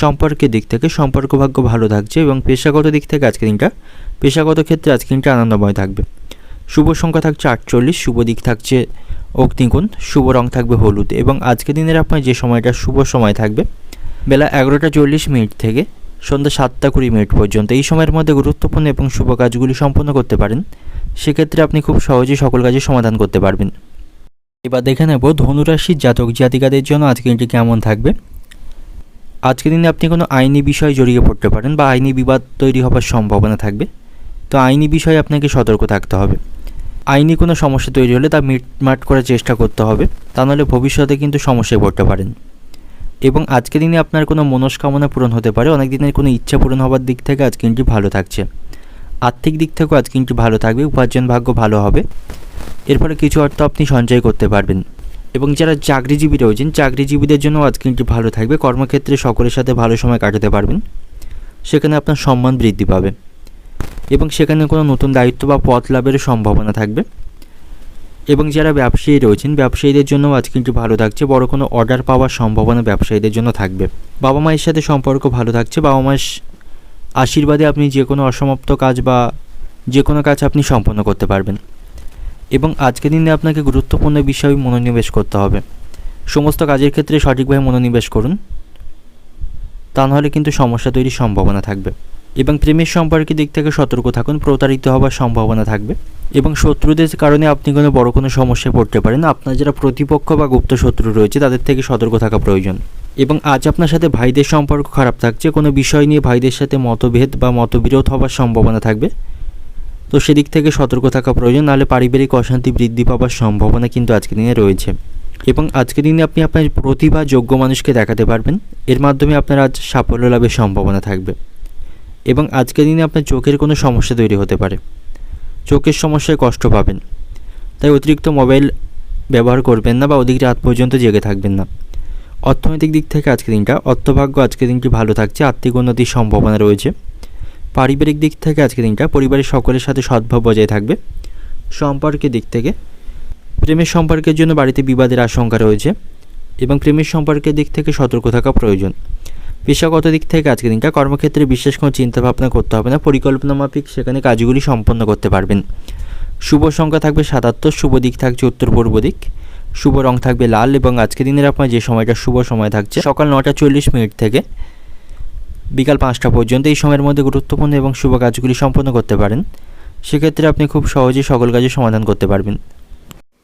সম্পর্কের দিক থেকে সম্পর্ক ভাগ্য ভালো থাকছে এবং পেশাগত দিক থেকে আজকের দিনটা, পেশাগত ক্ষেত্রে আজকের দিনটা আনন্দময় থাকবে। শুভ সংখ্যা থাকছে আটচল্লিশ, শুভ দিক থাকছে অগ্নিকুণ শুভ রং থাকবে হলুদ এবং আজকের দিনের আপনার যে সময়টা, শুভ সময় থাকবে। বেলা এগারোটা চল্লিশ মিনিট থেকে সন্ধ্যা সাতটা কুড়ি মিনিট পর্যন্ত। এই সময়ের মধ্যে গুরুত্বপূর্ণ এবং শুভ কাজগুলি সম্পন্ন করতে পারেন। সেক্ষেত্রে আপনি খুব সহজেই সকল কাজের সমাধান করতে পারবেন। এবার দেখে নেব ধনুরাশির জাতক জাতিকাদের জন্য আজকে দিনটি কেমন থাকবে। আজকের দিনে আপনি কোনো আইনি বিষয়ে জড়িয়ে পড়তে পারেন বা আইনি বিবাদ তৈরি হবার সম্ভাবনা থাকবে। তো আইনি বিষয়ে আপনাকে সতর্ক থাকতে হবে। আইনি কোনো সমস্যা তৈরি হলে তা মিটমাট করার চেষ্টা করতে হবে, তা নাহলে ভবিষ্যতে কিন্তু সমস্যায় পড়তে পারেন। এবং আজকের দিনে আপনার কোনো মনস্কামনা পূরণ হতে পারে, অনেক দিনের কোনো ইচ্ছা পূরণ হওয়ার দিক থেকে আজকে দিনটি ভালো থাকছে। আর্থিক দিক থেকেও আজকে দিনটি ভালো থাকবে, উপার্জন ভাগ্য ভালো হবে। এর ফলে কিছু অর্থ আপনি সঞ্চয় করতে পারবেন। এবং যারা চাকরিজীবী রয়েছেন, চাকরিজীবীদের জন্য আজকে দিনটি ভালো থাকবে। কর্মক্ষেত্রে সকলের সাথে ভালো সময় কাটাতে পারবেন। সেখানে আপনার সম্মান বৃদ্ধি পাবে। এবং সেখানে কোনো নতুন দায়িত্ব বা পথ লাভের সম্ভাবনা থাকবে। এবং যারা ব্যবসায়ী রয়েছেন, ব্যবসায়ীদের জন্য আজকে দিনটি ভালো থাকছে। বড় কোনো অর্ডার পাওয়ার সম্ভাবনা ব্যবসায়ীদের জন্য থাকবে। বাবা মায়ের সাথে সম্পর্ক ভালো থাকছে। বাবা মায়ের আশীর্বাদে আপনি যে কোনো অসমাপ্ত কাজ বা যে কোনো কাজ আপনি সম্পন্ন করতে পারবেন। এবং আজকের দিনে আপনাকে গুরুত্বপূর্ণ বিষয়ে মনোনিবেশ করতে হবে। সমস্ত কাজের ক্ষেত্রে সঠিকভাবে মনোনিবেশ করুন। তা নাহলে কিন্তু সমস্যা তৈরির সম্ভাবনা থাকবে এবং প্রেমের সম্পর্কের দিক থেকে সতর্ক থাকুন, প্রতারিত হওয়ার সম্ভাবনা থাকবে এবং শত্রুদের কারণে আপনি কোনো বড় কোনো সমস্যায় পড়তে পারেন আপনার যারা প্রতিপক্ষ বা গুপ্ত শত্রু রয়েছে, তাদের থেকে সতর্ক থাকা প্রয়োজন এবং আজ আপনার সাথে ভাইদের সম্পর্ক খারাপ থাকছে, কোনো বিষয় নিয়ে ভাইদের সাথে মতভেদ বা মতবিরোধ হওয়ার সম্ভাবনা থাকবে। তো সেদিক থেকে সতর্ক থাকা প্রয়োজন, নাহলে পারিবারিক অশান্তি বৃদ্ধি পাওয়ার সম্ভাবনা কিন্তু আজকের দিনে রয়েছে। এবং আজকের দিনে আপনি আপনার প্রতিভা যোগ্য মানুষকে দেখাতে পারবেন, এর মাধ্যমে আপনার আজ সাফল্য লাভের সম্ভাবনা থাকবে। এবং আজকের দিনে আপনার চোখের কোনো সমস্যা তৈরি হতে পারে। চোখের সমস্যায় কষ্ট পাবেন। তাই অতিরিক্ত মোবাইল ব্যবহার করবেন না বা অধিক রাত পর্যন্ত জেগে থাকবেন না। অর্থনৈতিক দিক থেকে আজকের দিনটা, অর্থভাগ্য আজকের দিনটি ভালো থাকছে আর্থিক উন্নতির সম্ভাবনা রয়েছে। পারিবারিক দিক থেকে আজকের দিনটা পরিবারের সকলের সাথে সদ্ভাব বজায় থাকবে। সম্পর্কের দিক থেকে প্রেমের সম্পর্কের জন্য বাড়িতে বিবাদের আশঙ্কা রয়েছে এবং প্রেমের সম্পর্কের দিক থেকে সতর্ক থাকা প্রয়োজন। পেশাগত দিক থেকে আজকের দিনটা কর্মক্ষেত্রে বিশেষ কোনো চিন্তাভাবনা করতে হবে না, পরিকল্পনা মাফিক সেখানে কাজগুলি সম্পন্ন করতে পারবেন। শুভ সংখ্যা থাকবে সাতাত্তর, শুভ দিক থাকছে উত্তর পূর্ব দিক। শুভ রং থাকবে লাল এবং আজকের দিনের আপনার যে সময়টা, শুভ সময় থাকছে সকাল নটা চল্লিশ মিনিট থেকে। বিকাল পাঁচটা পর্যন্ত এই সময়ের মধ্যে গুরুত্বপূর্ণ এবং শুভ কাজগুলি সম্পন্ন করতে পারেন। সেক্ষেত্রে আপনি খুব সহজেই সকল কাজের সমাধান করতে পারবেন।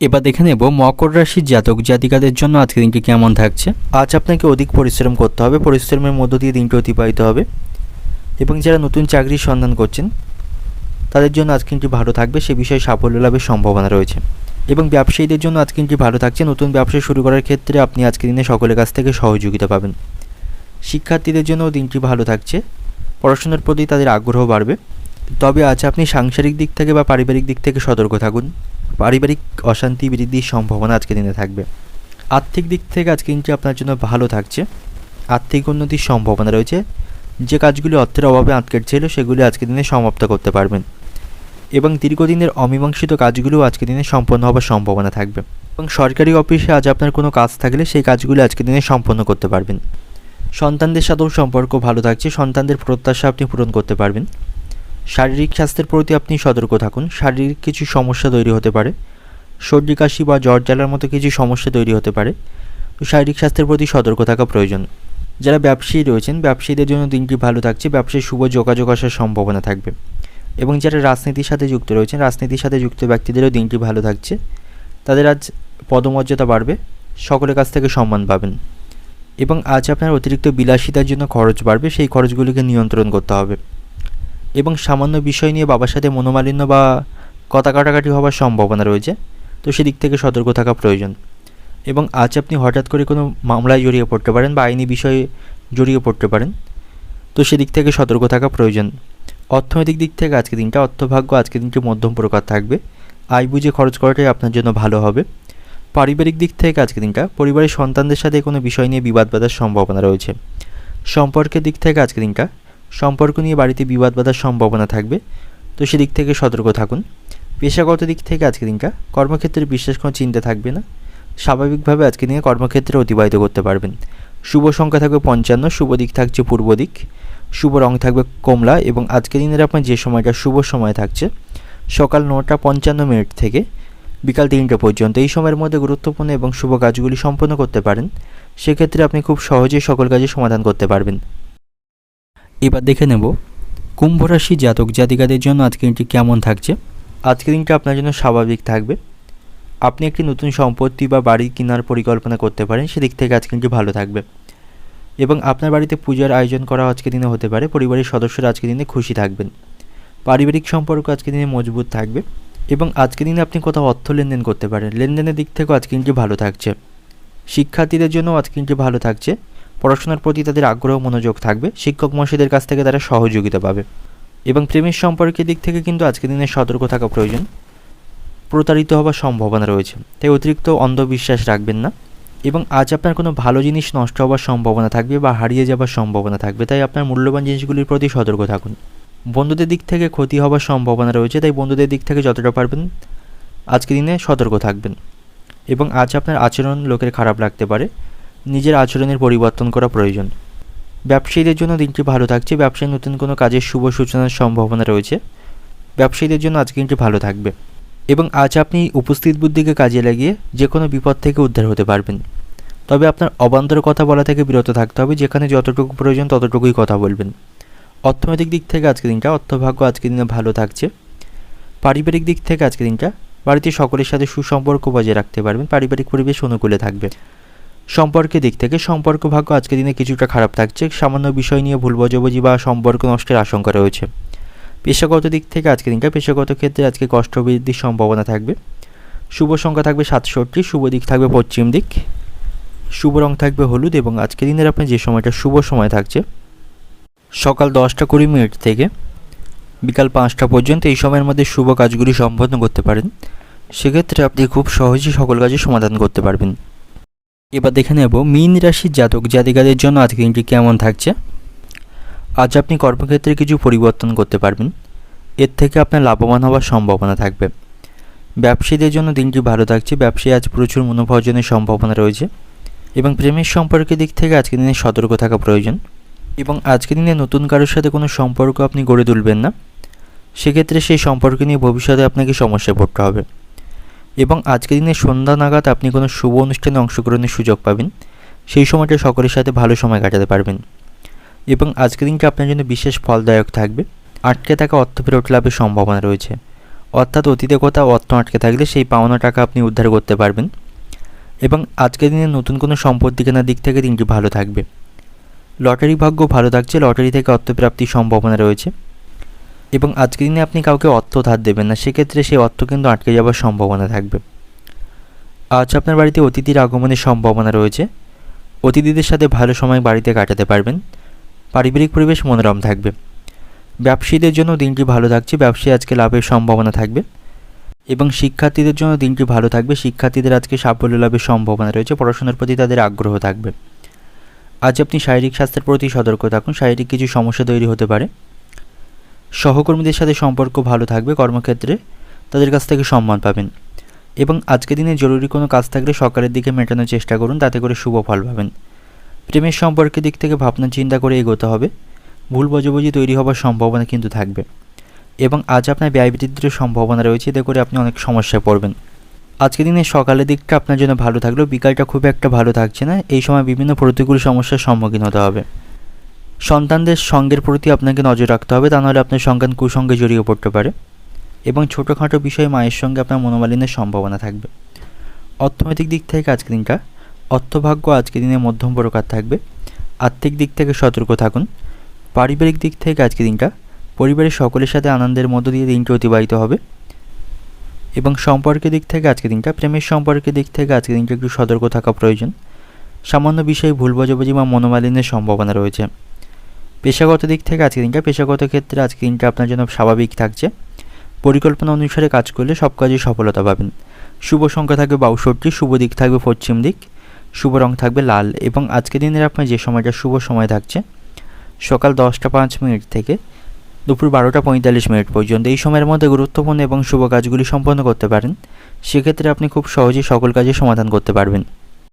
এবার দেখে নেব মকর রাশির জাতক জাতিকাদের জন্য আজকের দিনটি কেমন থাকছে। আজ আপনাকে অধিক পরিশ্রম করতে হবে, পরিশ্রমের মধ্য দিয়ে দিনটি অতিবাহিত হবে। এবং যারা নতুন চাকরির সন্ধান করছেন, তাদের জন্য আজ কিন্তু ভালো থাকবে, সে বিষয়ে সাফল্য লাভের সম্ভাবনা রয়েছে। এবং ব্যবসায়ীদের জন্য আজ কিন্তু ভালো থাকছে, নতুন ব্যবসা শুরু করার ক্ষেত্রে আপনি আজকের দিনে সকলের কাছ থেকে সহযোগিতা পাবেন। শিক্ষার্থীদের জন্য দিনটি ভালো থাকছে। পড়াশোনার প্রতি তাদের আগ্রহ বাড়বে। তবে আজ আপনি সাংসারিক দিক থেকে বা পারিবারিক দিক থেকে সতর্ক থাকুন। পারিবারিক অশান্তি বৃদ্ধির সম্ভাবনা আজকে দিনে থাকবে। আর্থিক দিক থেকে আজকে দিনটি আপনার জন্য ভালো থাকছে। আর্থিক উন্নতির সম্ভাবনা রয়েছে। যে কাজগুলি অর্থের অভাবে আটকে ছিল সেগুলি আজকে দিনে সমাপ্ত করতে পারবেন। এবং দীর্ঘদিনের অমীমাংসিত কাজগুলো আজকে দিনে সম্পন্ন হওয়ার সম্ভাবনা থাকবে। এবং সরকারি অফিসে আজ আপনার কোনো কাজ থাকলে সেই কাজগুলি আজকে দিনে সম্পন্ন করতে পারবেন। সন্তানদের সাথেও সম্পর্ক ভালো থাকছে, সন্তানদের প্রত্যাশা আপনি পূরণ করতে পারবেন। শারীরিক স্বাস্থ্যের প্রতি আপনি সতর্ক থাকুন, শারীরিক কিছু সমস্যা তৈরি হতে পারে। সর্দি, কাশি বা জ্বর জ্বালার মতো কিছু সমস্যা তৈরি হতে পারে। শারীরিক স্বাস্থ্যের প্রতি সতর্ক থাকা প্রয়োজন। যারা ব্যবসায়ী রয়েছেন, ব্যবসায়ীদের জন্য দিনটি ভালো থাকছে, ব্যবসায় শুভ যোগাযোগ আসার সম্ভাবনা থাকবে। এবং যারা রাজনীতির সাথে যুক্ত রয়েছেন, রাজনীতির সাথে যুক্ত ব্যক্তিদেরও দিনটি ভালো থাকছে। তাদের আজ পদমর্যাদা বাড়বে, সকলের কাছ থেকে সম্মান পাবেন। এবং আজ আপনার অতিরিক্ত বিলাসিতার জন্য খরচ বাড়বে, সেই খরচগুলিকে নিয়ন্ত্রণ করতে হবে। এবং সামান্য বিষয় নিয়ে বাবার সাথে মনোমালিন্য বা কথা কাটাকাটি হওয়ার সম্ভাবনা রয়েছে, তো সেদিক থেকে সতর্ক থাকা প্রয়োজন। এবং আজ আপনি হঠাৎ করে কোনো মামলায় জড়িয়ে পড়তে পারেন বা আইনি বিষয়ে জড়িয়ে পড়তে পারেন, তো সেদিক থেকে সতর্ক থাকা প্রয়োজন। অর্থনৈতিক দিক থেকে আজকে দিনটা অর্থভাগ্য আজকে দিনটি মধ্যম প্রকার থাকবে। আয় বুঝে খরচ করাটাই আপনার জন্য ভালো হবে। পারিবারিক দিক থেকে আজকে দিনটা পরিবারের সন্তানদের সাথে কোনো বিষয় নিয়ে বিবাদ বাঁধার সম্ভাবনা রয়েছে। সম্পর্কের দিক থেকে আজকে দিনটা সম্পর্ক নিয়ে বাড়িতে বিবাদ বাঁধার সম্ভাবনা থাকবে। তো সেদিক থেকে সতর্ক থাকুন। পেশাগত দিক থেকে আজকে দিনটা কর্মক্ষেত্রে বিশেষ কোনো চিন্তা থাকবে না। স্বাভাবিকভাবে আজকে দিনে কর্মক্ষেত্রে অতিবাহিত করতে পারবেন। শুভ সংখ্যা থাকবে পঞ্চান্ন, শুভ দিক থাকছে পূর্ব দিক। শুভ রং থাকবে কমলা এবং আজকের দিনের আপনার যে সময়টা শুভ সময় থাকছে, সকাল নটা পঞ্চান্ন মিনিট থেকে বিকাল তিনটে পর্যন্ত এই সময়ের মধ্যে গুরুত্বপূর্ণ এবং শুভ কাজগুলি সম্পন্ন করতে পারেন, সেক্ষেত্রে আপনি খুব সহজেই সকল কাজের সমাধান করতে পারবেন। এবার দেখে নেব, কুম্ভ রাশি জাতক জাতিকাদের জন্য আজকে দিনটি কেমন থাকছে? আজকের দিনটা আপনার জন্য স্বাভাবিক থাকবে। আপনি একটি নতুন সম্পত্তি বা বাড়ি কেনার পরিকল্পনা করতে পারেন, সেদিক থেকে আজকে দিনটি ভালো থাকবে। এবং আপনার বাড়িতে পূজার আয়োজন করা আজকে দিনে হতে পারে, পরিবারের সদস্যরা আজকে দিনে খুশি থাকবেন। পারিবারিক সম্পর্ক আজকে দিনে মজবুত থাকবে। এবং আজকের দিনে আপনি কোথাও অর্থ লেনদেন করতে পারেন। লেনদেনের দিক থেকেও আজকে দিনটি ভালো থাকছে। শিক্ষার্থীদের জন্য আজকে দিনটি ভালো থাকছে। পড়াশোনার প্রতি তাদের আগ্রহ, মনোযোগ থাকবে। শিক্ষক মহাশয়দের কাছ থেকে তারা সহযোগিতা পাবে। এবং প্রেমের সম্পর্কের দিক থেকে কিন্তু আজকের দিনে সতর্ক থাকা প্রয়োজন। প্রতারিত হওয়ার সম্ভাবনা রয়েছে। তাই অতিরিক্ত অন্ধবিশ্বাস রাখবেন না। এবং আজ আপনার কোনো ভালো জিনিস নষ্ট হওয়ার সম্ভাবনা থাকবে বা হারিয়ে যাওয়ার সম্ভাবনা থাকবে। তাই আপনার মূল্যবান জিনিসগুলির প্রতি সতর্ক থাকুন। বন্ধুদের দিক থেকে ক্ষতি হওয়ার সম্ভাবনা রয়েছে, তাই বন্ধুদের দিক থেকে যতটা পারবেন আজকের দিনে সতর্ক থাকবেন। এবং আজ আপনার আচরণ লোকের খারাপ লাগতে পারে, নিজের আচরণের পরিবর্তন করা প্রয়োজন। ব্যবসায়ীদের জন্য দিনটি ভালো থাকছে, ব্যবসায় নতুন কোনো কাজের শুভ সূচনার সম্ভাবনা রয়েছে, ব্যবসায়ীদের জন্য আজকে দিনটি ভালো থাকবে। এবং আজ আপনি উপস্থিত বুদ্ধিকে কাজে লাগিয়ে যে কোনো বিপদ থেকে উদ্ধার হতে পারবেন। তবে আপনার অবান্তর কথা বলা থেকে বিরত থাকতে হবে, যেখানে যতটুকু প্রয়োজন ততটুকুই কথা বলবেন। অর্থনৈতিক দিক থেকে আজকের দিনটা, অর্থভাগ্য আজকের দিনে ভালো থাকছে। পারিবারিক দিক থেকে আজকের দিনটা, বাড়িতে সকলের সাথে সুসম্পর্ক বজায় রাখতে পারবেন, পারিবারিক পরিবেশ অনুকূলে থাকবে। সম্পর্কের দিক থেকে সম্পর্ক ভাগ্য আজকের দিনে কিছুটা খারাপ থাকছে, সামান্য বিষয় নিয়ে ভুল বোঝাবুঝি বা সম্পর্ক নষ্টের আশঙ্কা রয়েছে। পেশাগত দিক থেকে আজকের দিনটা, পেশাগত ক্ষেত্রে আজকে কষ্ট বৃদ্ধির সম্ভাবনা থাকবে। শুভ সংখ্যা থাকবে সাতষট্টি, শুভ দিক থাকবে পশ্চিম দিক। শুভ রং থাকবে হলুদ এবং আজকের দিনের আপনার যে সময়টা, শুভ সময় থাকছে সকাল দশটা কুড়ি মিনিট থেকে বিকাল পাঁচটা পর্যন্ত এই সময়ের মধ্যে শুভ কাজগুলি সম্পন্ন করতে পারেন। সেক্ষেত্রে আপনি খুব সহজেই সকল কাজের সমাধান করতে পারবেন। এবার দেখে নেব মীন রাশির জাতক জাতিকাদের জন্য আজকের দিনটি কেমন থাকছে। আজ আপনি কর্মক্ষেত্রে কিছু পরিবর্তন করতে পারবেন। এর থেকে আপনার লাভবান হওয়ার সম্ভাবনা থাকবে। ব্যবসায়ীদের জন্য দিনটি ভালো থাকছে। ব্যবসায়ী আজ প্রচুর মুনাফা সম্ভাবনা রয়েছে এবং প্রেমের সম্পর্কের দিক থেকে আজকের দিনে সতর্ক থাকা প্রয়োজন। এবং আজকের দিনে নতুন কারোর সাথে কোনো সম্পর্ক আপনি গড়ে তুলবেন না। সেক্ষেত্রে সেই সম্পর্ক নিয়ে ভবিষ্যতে আপনাকে সমস্যায় পড়তে হবে। এবং আজকের দিনে সন্ধ্যা নাগাদ আপনি কোনো শুভ অনুষ্ঠানে অংশগ্রহণের সুযোগ পাবেন। সেই সময়টা সকলের সাথে ভালো সময় কাটাতে পারবেন। এবং আজকের দিনটা আপনার জন্য বিশেষ ফলদায়ক থাকবে। আটকে থাকা অর্থ ফেরত লাভের সম্ভাবনা রয়েছে। অর্থাৎ অতীতে কোথাও অর্থ আটকে থাকলে সেই পাওনা টাকা আপনি উদ্ধার করতে পারবেন। এবং আজকের দিনে নতুন কোনো সম্পত্তি কেনার দিক থেকে দিনটি ভালো থাকবে। লটারি ভাগ্য ভালো থাকছে, লটারি থেকে অর্থপ্রাপ্তির সম্ভাবনা রয়েছে। এবং আজকের দিনে আপনি কাউকে অর্থ ধার দেবেন না, সেক্ষেত্রে সেই অর্থ কিন্তু আটকে যাওয়ার সম্ভাবনা থাকবে। আজ আপনার বাড়িতে অতিথির আগমনের সম্ভাবনা রয়েছে। অতিথিদের সাথে ভালো সময় বাড়িতে কাটাতে পারবেন। পারিবারিক পরিবেশ মনোরম থাকবে। ব্যবসায়ীদের জন্য দিনটি ভালো থাকছে, ব্যবসায়ী আজকে লাভের সম্ভাবনা থাকবে। এবং শিক্ষার্থীদের জন্য দিনটি ভালো থাকবে, শিক্ষার্থীদের আজকে সাফল্য লাভের সম্ভাবনা রয়েছে, পড়াশোনার প্রতি তাদের আগ্রহ থাকবে। আজ আপনি শারীরিক স্বাস্থ্যের প্রতি সতর্ক থাকুন, শারীরিক কিছু সমস্যা তৈরি হতে পারে। সহকর্মীদের সাথে সম্পর্ক ভালো থাকবে, কর্মক্ষেত্রে তাদের কাছ থেকে সম্মান পাবেন। এবং আজকের দিনে জরুরি কোনো কাজ থাকলে সকালের দিকে মেটানোর চেষ্টা করুন, তাতে করে শুভ ফল পাবেন। প্রেমের সম্পর্কের দিক থেকে ভাবনা চিন্তা করে এগোতে হবে। ভুল বোঝাবুঝি তৈরি হওয়ার সম্ভাবনা কিন্তু থাকবে। এবং আজ আপনার ব্যয় বৃদ্ধির সম্ভাবনা রয়েছে, এতে করে আপনি অনেক সমস্যায় পড়বেন। আজকের দিনে সকালের দিকটা আপনার জন্য ভালো থাকলেও বিকালটা খুব একটা ভালো থাকছে না। এই সময় বিভিন্ন প্রতিকূল সমস্যার সম্মুখীন হতে হবে। সন্তানদের সঙ্গের প্রতি আপনাকে নজর রাখতে হবে। তা নাহলে আপনার সন্তান কুসঙ্গে জড়িয়ে পড়তে পারে। এবং ছোটোখাটো বিষয়ে মায়ের সঙ্গে আপনার মনোমালিন্যের সম্ভাবনা থাকবে। অর্থনৈতিক দিক থেকে আজকের দিনটা অর্থভাগ্য আজকের দিনে মধ্যম প্রকার থাকবে। আর্থিক দিক থেকে সতর্ক থাকুন। পারিবারিক দিক থেকে আজকের দিনটা পরিবারের সকলের সাথে আনন্দের মধ্য দিয়ে দিনটি অতিবাহিত হবে। এবং সম্পর্কের দিক থেকে আজকের দিনটা, প্রেমের সম্পর্কের দিক থেকে আজকের দিনটা একটু সতর্ক থাকা প্রয়োজন। সামান্য বিষয়ে ভুল বোঝাবুঝি বা মনোমালিন্যের সম্ভাবনা রয়েছে। পেশাগত দিক থেকে আজকের দিনটা, পেশাগত ক্ষেত্রে আজকের দিনটা আপনার জন্য স্বাভাবিক থাকছে। পরিকল্পনা অনুসারে কাজ করলে সব কাজে সফলতা পাবেন। শুভ সংখ্যা থাকবে বাষট্টি শুভ দিক থাকবে পশ্চিম দিক, শুভ রং থাকবে লাল এবং আজকের দিনের আপনার যে সময়টা, শুভ সময় থাকছে সকাল দশটা পাঁচ মিনিট থেকে দুপুর বারোটা পঁয়তাল্লিশ মিনিট পর্যন্ত এই সময়ের মধ্যে গুরুত্বপূর্ণ এবং শুভ কাজগুলি সম্পন্ন করতে পারেন। সেক্ষেত্রে আপনি খুব সহজেই সকল কাজে সমাধান করতে পারবেন।